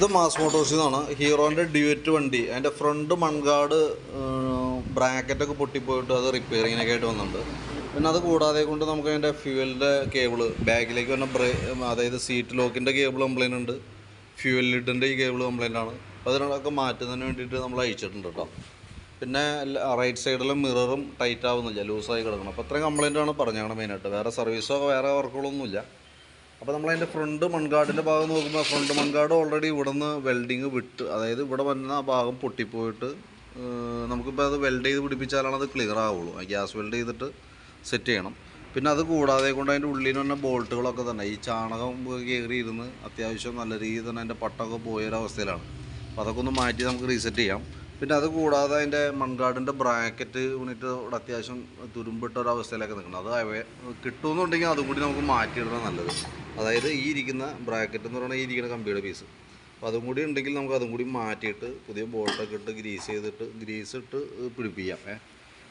ഇത് മാസ് മോട്ടോഴ്സിൽ നിന്നാണ് ഹീറോന്റെ ഡ്യുവറ്റ് വണ്ടി. അതിന്റെ ഫ്രണ്ട് മൺകാട് ബ്രാക്കറ്റൊക്കെ പൊട്ടിപ്പോയിട്ട് അത് റിപ്പയറിങ്ങിനൊക്കെ ആയിട്ട് വന്നിട്ടുണ്ട്. പിന്നെ അത് കൂടാതെ കൊണ്ട് നമുക്ക് അതിന്റെ ഫ്യൂവലിന്റെ കേബിൾ ബാഗിലേക്ക് വന്ന ബ്രേ അതായത് സീറ്റ് ലോക്കിന്റെ കേബിൾ കംപ്ലൈന്റ് ഉണ്ട്. ഫ്യൂവൽ ലിഡിന്റെ ഈ കേബിൾ കംപ്ലൈന്റ് ആണ്. അതിനൊക്കെ മാറ്റുന്നതിന് വേണ്ടിയിട്ട് നമ്മൾ അയച്ചിട്ടുണ്ട് കേട്ടോ പിന്നെ റൈറ്റ് സൈഡിലെ മിററും ടൈറ്റ് ആവുന്നില്ല. ലൂസായി കിടക്കണം. അപ്പോൾ അത്രയും കംപ്ലൈന്റ് ആണ് പറഞ്ഞാണ് മെയിനായിട്ട് വേറെ സർവീസോ വേറെ വർക്കുകളൊന്നുമില്ല അപ്പോൾ നമ്മളതിന്റെ ഫ്രണ്ട് മൺകാടിന്റെ ഭാഗം നോക്കുമ്പോൾ ഫ്രണ്ട് മൺകാട് ഓൾറെഡി ഇവിടെ നിന്ന് വെൽഡിങ് വിട്ട് അതായത് ഇവിടെ വന്ന ആ ഭാഗം പൊട്ടിപ്പോയിട്ട് നമുക്കിപ്പോൾ അത് വെൽഡ് ചെയ്ത് പിടിപ്പിച്ചാലാണ് അത് ക്ലിയർ ആവുള്ളൂ. ആ ഗ്യാസ് വെൽഡ് ചെയ്തിട്ട് സെറ്റ് ചെയ്യണം. പിന്നെ അത് കൂടാതെ കൊണ്ട് അതിന്റെ ഉള്ളിൽ തന്നെ ബോൾട്ടുകളൊക്കെ തന്നെ ഈ ചാണകം കയറി ഇരുന്ന് അത്യാവശ്യം നല്ല രീതിയിൽ തന്നെ അതിന്റെ പട്ടമൊക്കെ പോയൊരവസ്ഥയിലാണ്. അപ്പോൾ അതൊക്കെ ഒന്ന് മാറ്റി നമുക്ക് റീസെറ്റ് ചെയ്യാം. പിന്നെ അത് കൂടാതെ അതിന്റെ മൺകാടിന്റെ ബ്രാക്കറ്റ് യൂണിറ്റ് ഇവിടെ അത്യാവശ്യം തുരുമ്പിട്ട ഒരു അവസ്ഥയിലൊക്കെ നിൽക്കണം. അത് അവ- കിട്ടുമെന്നുണ്ടെങ്കിൽ അതും കൂടി നമുക്ക് മാറ്റിയിടണം നല്ലത്. അതായത് ഈ ഇരിക്കുന്ന ബ്രാക്കറ്റ് എന്ന് പറയുന്നത് ഈ ഇരിക്കുന്ന കമ്പിയുടെ പീസ് അപ്പോൾ അതും കൂടി ഉണ്ടെങ്കിൽ നമുക്ക് അതും കൂടി മാറ്റിയിട്ട് പുതിയ ബോൾട്ടൊക്കെ ഇട്ട് ഗ്രീസ് ചെയ്തിട്ട് ഗ്രീസ് ഇട്ട് പിടിപ്പിക്കാം.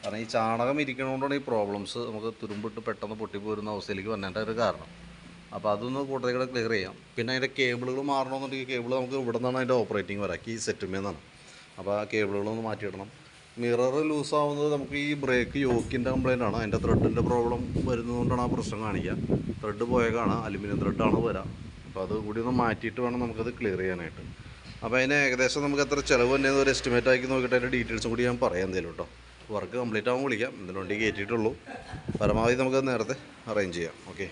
കാരണം ഈ ചാണകം ഇരിക്കണതുകൊണ്ടാണ് ഈ പ്രോബ്ലംസ് നമുക്ക് തുരുമ്പിട്ട് പെട്ടെന്ന് പൊട്ടിപ്പോരുന്ന അവസ്ഥയിലേക്ക് വന്നതിന്റെ ഒരു കാരണം. അപ്പോൾ അതൊന്ന് കൂട്ടത്തിൽ കൂടെ ക്ലിയർ ചെയ്യാം. പിന്നെ അതിന്റെ കേബിളുകൾ മാറണമെന്നുണ്ടെങ്കിൽ കേബിൾ നമുക്ക് ഇവിടെ നിന്നാണ് അതിന്റെ ഓപ്പറേറ്റിംഗ് വരാം. ഈ സെറ്റുമേന്നാണ് അപ്പോൾ ആ കേബിളുകളൊന്ന് മാറ്റിയിടണം. മിറർ ലൂസ് ആവുന്നത് നമുക്ക് ഈ ബ്രേക്ക് യോക്കിന്റെ കംപ്ലൈന്റ് ആണ്. അതിന്റെ ത്രെഡിന്റെ പ്രോബ്ലം വരുന്നതുകൊണ്ടാണ് ആ പ്രശ്നം കാണിക്കുക. ത്രെഡ് പോയേക്കാണ് അലുമിനിയം ത്രെഡാണ് വരാം. അപ്പോൾ അത് കൂടി ഒന്ന് മാറ്റിയിട്ട് വേണം നമുക്കത് ക്ലിയർ ചെയ്യാനായിട്ട്. അപ്പോൾ അതിന് ഏകദേശം നമുക്ക് എത്ര ചിലവ് തന്നെ ഒരു എസ്റ്റിമേറ്റ് ആക്കി നോക്കിയിട്ട് അതിന്റെ ഡീറ്റെയിൽസും കൂടി ഞാൻ പറയാം എന്തെങ്കിലും കേട്ടോ വർക്ക് കംപ്ലീറ്റ് ആകുമ്പോൾ വിളിക്കാം. എന്തെങ്കിലും വണ്ടി കയറ്റിയിട്ടുള്ളൂ പരമാവധി നമുക്ക് നേരത്തെ അറേഞ്ച് ചെയ്യാം. ഓക്കെ